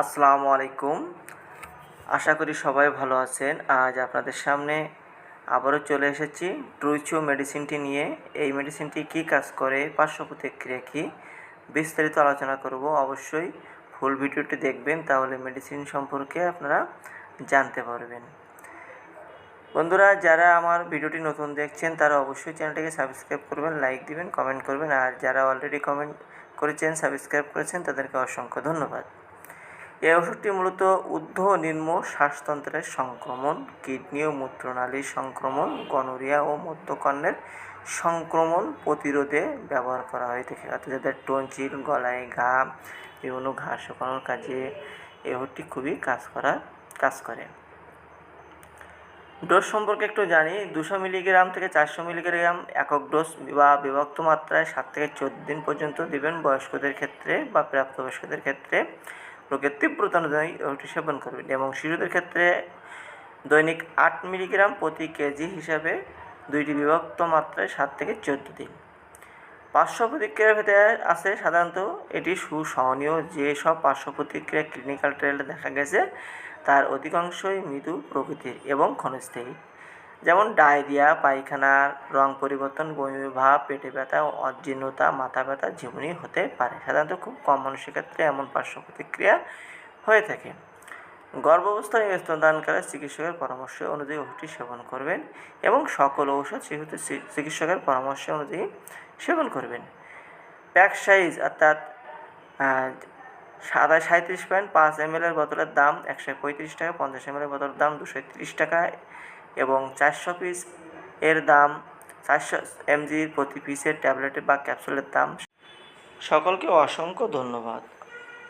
আসসালামু আলাইকুম। আশা করি সবাই ভালো আছেন। আজ আপনাদের সামনে আবারও চলে এসেছি ট্রুইচো মেডিসিনটি নিয়ে। এই মেডিসিনটি কী কাজ করে, পার্শ্ব প্রতিক্রিয়া কী, বিস্তারিত আলোচনা করব। অবশ্যই ফুল ভিডিওটি দেখবেন, তাহলে মেডিসিন সম্পর্কে আপনারা জানতে পারবেন। বন্ধুরা, যারা আমার ভিডিওটি নতুন দেখছেন, তারা অবশ্যই চ্যানেলটিকে সাবস্ক্রাইব করবেন, লাইক দিবেন, কমেন্ট করবেন। আর যারা অলরেডি কমেন্ট করেছেন, সাবস্ক্রাইব করেছেন, তাদেরকে অসংখ্য ধন্যবাদ। এই ওষুধটি মূলত ঊর্ধ্ব নিম্ন শ্বাসতন্ত্রের সংক্রমণ, কিডনি ও মূত্রনালীর সংক্রমণ, গনোরিয়া ও মধ্যকর্ণের সংক্রমণ প্রতিরোধে ব্যবহার করা হয়ে। থাকে অর্থাৎ যাদের টনচিল গলায় ঘা, বিভিন্ন ঘা শুকানোর কাজে এই ওষুধটি খুবই কাজ করা, কাজ করে। ডোজ সম্পর্কে একটু জানি, দুশো মিলিগ্রাম থেকে চারশো মিলিগ্রাম একক ডোজ বা বিভক্ত মাত্রায় সাত থেকে চোদ্দ দিন পর্যন্ত দিবেন বয়স্কদের ক্ষেত্রে বা প্রাপ্তবয়স্কদের ক্ষেত্রে। রোগের তীব্রতা অনুযায়ী ওটি সেবন করবেন এবং শিশুদের ক্ষেত্রে দৈনিক আট মিলিগ্রাম প্রতি কেজি হিসাবে দুইটি বিভক্ত মাত্রায় সাত থেকে চোদ্দ দিন। পার্শ্ব প্রতিক্রিয়ার ভেতরে আছে সাধারণত এটি সুসহনীয়। যেসব পার্শ্ব প্রতিক্রিয়া ক্লিনিক্যাল ট্রায়ালে দেখা গেছে, তার অধিকাংশই মৃদু প্রকৃতির এবং ক্ষণস্থায়ী যেমন ডায়রিয়া, পায়খানার রং পরিবর্তন বমি ভাব পেটে ব্যথা, অজীর্ণতা, মাথা ব্যথা ঝিমুনি হতে পারে। সাধারণত খুব কম মানুষের ক্ষেত্রে এমন পার্শ্ব প্রতিক্রিয়া হয়ে থাকে। গর্ভাবস্থায় স্তনদানকালে চিকিৎসকের পরামর্শ অনুযায়ী ওষুধটি সেবন করবেন এবং সকল ঔষধ চি- চিকিৎসকের পরামর্শ অনুযায়ী সেবন করবেন। প্যাক সাইজ অর্থাৎ সাদা সাঁত্রিশ পয়েন্ট পাঁচ এম এর বোতলের দাম একশো পঁয়ত্রিশ টাকা, পঞ্চাশ এম এর বোতলের দাম দুশো তিরিশ টাকা এবং চারশো পিস এর দাম চারশো এমজির প্রতি পিসের ট্যাবলেটের বা ক্যাপসুলের দাম। সকলকে অসংখ্য ধন্যবাদ।